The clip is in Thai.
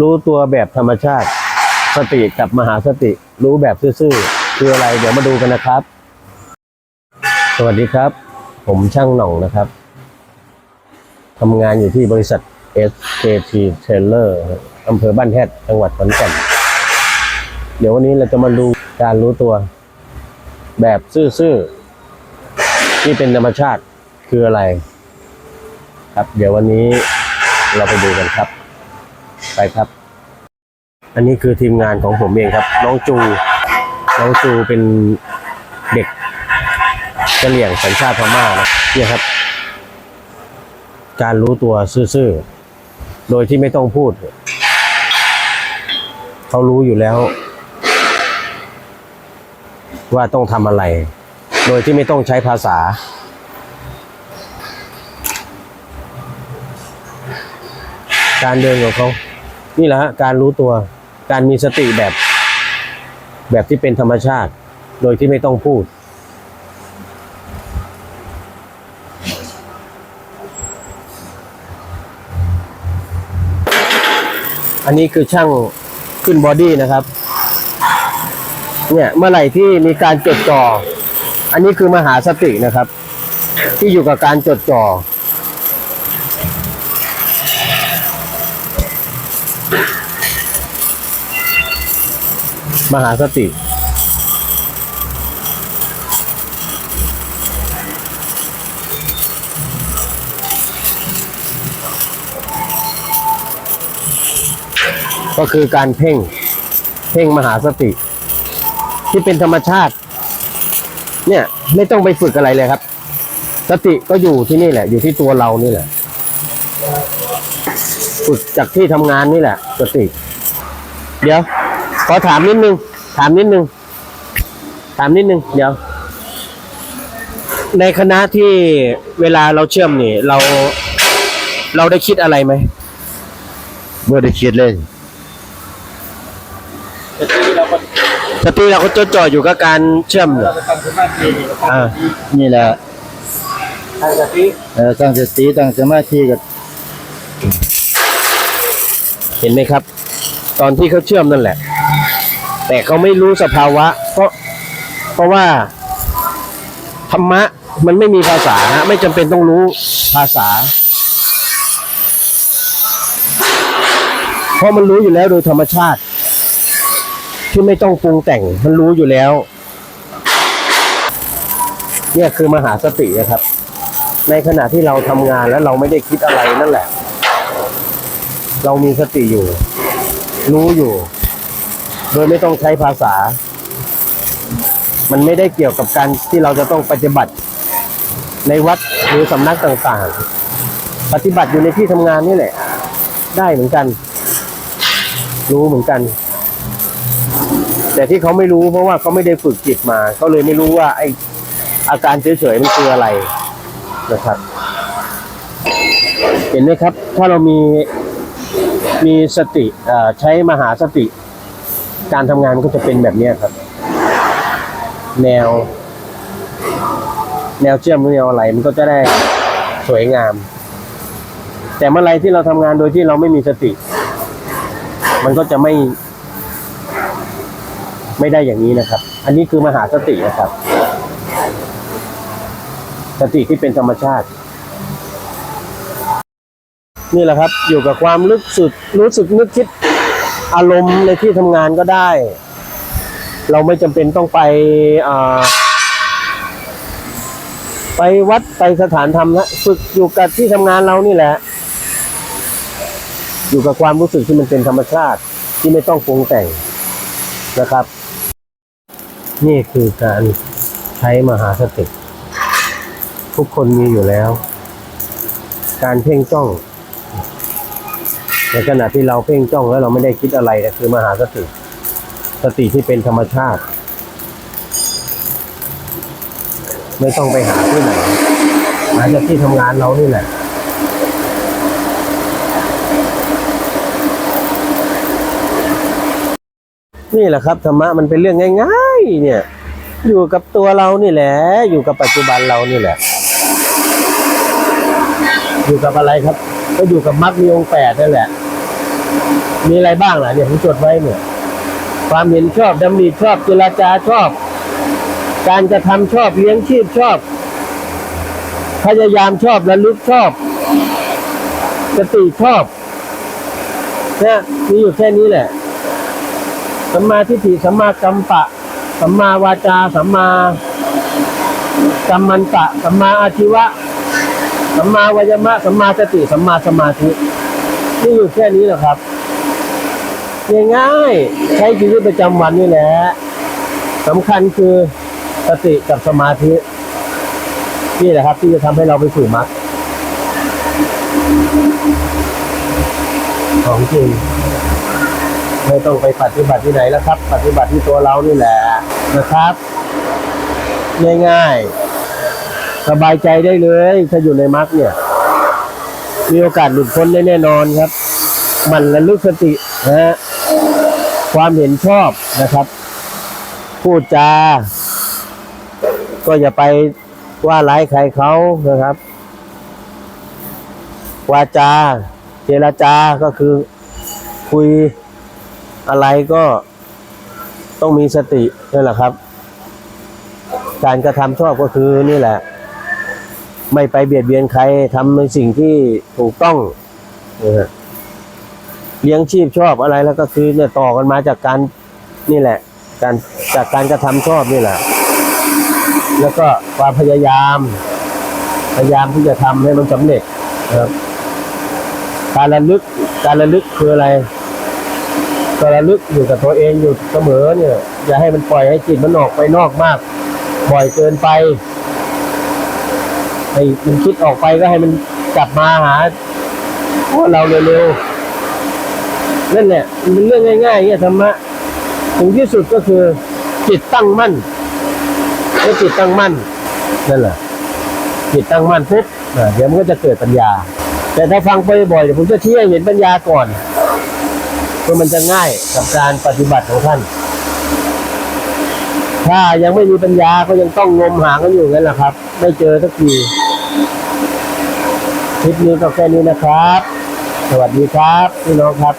รู้ตัวแบบธรรมชาติ สติกับมหาสติ รู้แบบซื่อๆคืออะไรเดี๋ยวมาดูกันนะครับ สวัสดีครับ ผมช่างหน่องนะครับทำงานอยู่ที่บริษัท SKT Trailer อำเภอบ้านแฮดจังหวัดขอนแก่นเดี๋ยววันนี้เราจะมาดูการรู้ตัว แบบซื่อๆที่เป็นธรรมชาติคืออะไร ครับ เดี๋ยววันนี้เราไปดูกันครับ ไปครับ อันนี้คือทีมงานของผมเองครับ น้องจู น้องจูเป็นเด็กกะเหลี่ยงสัญชาติพม่านะเนี่ยครับ การรู้ตัวซื่อๆ โดยที่ไม่ต้องพูด เขารู้อยู่แล้ว ว่าต้องทำอะไร โดยที่ไม่ต้องใช้ภาษาการเดินของเขา นี่แหละฮะการรู้ตัวการมีสติแบบ แบบที่เป็นธรรมชาติ โดยที่ไม่ต้องพูด อันนี้คือช่างขึ้นบอดี้นะครับ เนี่ยเมื่อไหร่ที่มีการจดจ่อ อันนี้คือมหาสตินะครับ ที่อยู่กับการจดจ่อ มหาสติ ก็คือการเพ่ง เพ่งมหาสติ ที่เป็นธรรมชาติ เนี่ยไม่ต้องไปฝึกอะไรเลยครับ สติก็อยู่ที่นี่แหละ อยู่ที่ตัวเรานี่แหละ ฝึกจากที่ทำงานนี่แหละ สติ เดี๋ยว ขอถามนิดนึง ถามนิดนึง ถามนิดนึง เดี๋ยว ในคณะที่เวลาเราเชื่อมนี่ เราเราได้คิดอะไรไหมเมื่อได้คิดเลยสติเราก็จดจ่ออยู่กับการเชื่อมเหรออ่านี่แหละทางสติเอ่อตั้งสติตั้งสมาธิกับเห็นไหมครับ ตอนที่เขาเชื่อมนั่นแหละ แต่เขาไม่รู้สภาวะ เพราะเพราะว่าธรรมะมันไม่มีภาษาฮะไม่จำเป็นต้องรู้ภาษา เพราะมันรู้อยู่แล้วโดยธรรมชาติ ที่ไม่ต้องปรุงแต่งมันรู้อยู่แล้ว เนี่ยคือมหาสตินะครับ ในขณะที่เราทำงานแล้วเราไม่ได้คิดอะไรนั่นแหละ เรามีสติอยู่ รู้อยู่ โดยไม่ต้องใช้ภาษา มันไม่ได้เกี่ยวกับการที่เราจะต้องปฏิบัติในวัดหรือสำนักต่างๆ ปฏิบัติอยู่ในที่ทำงานนี่แหละ ได้เหมือนกัน รู้เหมือนกัน แต่ที่เขาไม่รู้เพราะว่าเขาไม่ได้ฝึกจิตมา เขาเลยไม่รู้ว่าไออาการเฉยๆมันคืออะไรนะครับ เห็นไหมครับ ถ้าเรามีมีสติใช้มหาสติ การทำงานก็จะเป็นแบบนี้ครับ แนว แนวเชื่อมแนวอะไรมันก็จะได้สวยงาม แต่เมื่อไรที่เราทำงานโดยที่เราไม่มีสติ มันก็จะไม่ ไม่ได้อย่างนี้นะครับ อันนี้คือมหาสตินะครับ สติที่เป็นธรรมชาตินี่แหละครับ อยู่กับความรู้สึกรู้สึกนึกคิด อารมณ์ในที่ทำงานก็ได้ เราไม่จำเป็นต้องไปไปวัดไปสถานธรรมนะฝึกอยู่กับที่ทำงานเรานี่แหละ อยู่กับความรู้สึกที่มันเป็นธรรมชาติที่ไม่ต้องปรุงแต่งนะครับ นี่คือการใช้มหาสติทุกคนมีอยู่แล้ว การเพ่งจ้อง ในขณะที่เราเพ่งจ้องแล้วเราไม่ได้คิดอะไรนะคือมหาสติ สติที่เป็นธรรมชาติ ไม่ต้องไปหาที่ไหนหาจากที่ทำงานเรานี่แหละนี่แหละครับธรรมะมันเป็นเรื่องง่าย ๆ เนี่ย อยู่กับตัวเรานี่แหละ อยู่กับปัจจุบันเรานี่แหละ อยู่กับอะไรครับ ก็อยู่กับมรรคมีองค์แปดนั่นแหละ มีอะไรบ้างล่ะเนี่ยผมจดไว้เนี่ย ความเห็นชอบดำริชอบเจรจาชอบ การกระทำชอบเลี้ยงชีพชอบ พยายามชอบระลึกชอบ สติชอบเนี่ยมีอยู่แค่นี้แหละสัมมาทิฏฐิสัมมากัมปะสัมมาวาจาสัมมากัมมันตะสัมมาอาชีวะสัมมาวายมะสัมมาสติสัมมาสมาธิ นี่อยู่แค่นี้แหละครับง่ายๆใช้ชีวิตประจำวันนี่แหละสำคัญคือสติกับสมาธินี่แหละครับ ที่จะทำให้เราไปสู่มรรคของจริงไม่ต้องไปปฏิบัติที่ไหนแล้วครับ ปฏิบัติที่ตัวเรานี่แหละนะครับ ง่ายๆสบายใจได้เลยถ้าอยู่ในมรรคเนี่ย มีโอกาสหลุดพ้นได้แน่นอนครับ มันระลึกสตินะฮะความเห็นชอบนะครับ พูดจา ก็อย่าไปว่าร้ายใครเขานะครับ วาจา เจรจาก็คือคุยอะไรก็ต้องมีสตินั่แหละครับ การกระทำชอบก็คือนี่แหละ ไม่ไปเบียดเบียนใครทำในสิ่งที่ถูกต้องนะฮะเลี้ยงชีพชอบอะไรแล้วก็คือเนี่ยต่อกันมาจากการนี่แหละ การจากการกระทำชอบนี่แหละ แล้วก็ความพยายาม พยายามที่จะทำให้มันสำเร็จนะครับการระลึกการระลึกคืออะไรก็รระลึกอยู่กับตัวเองอยู่เสมอเนี่ย อย่าให้มันปล่อยให้จิตมันออกไปนอกมากบ่อยเกินไป ให้มันคิดออกไปก็ให้มันกลับมาหาพวกเราเร็วๆนั่นแหละมันเป็นเรื่องง่ายๆเนี่ยธรรมะถึงที่สุดก็คือ จิตตั้งมั่นถ้าจิตตั้งมั่นนั่นแหละจิตตั้งมั่นปุ๊บเดี๋ยวมันก็จะเกิดปัญญา แต่ถ้าฟังไปบ่อยผมจะเชี้ให้เห็นปัญญาก่อนเพื่อมันจะง่ายกับการปฏิบัติของท่านถ้ายังไม่มีปัญญาก็ยังต้องงมหากันอยู่งั้นแหละครับ ไม่เจอสักที คลิปนี้ก็แค่นี้นะครับ สวัสดีครับพี่น้องครับ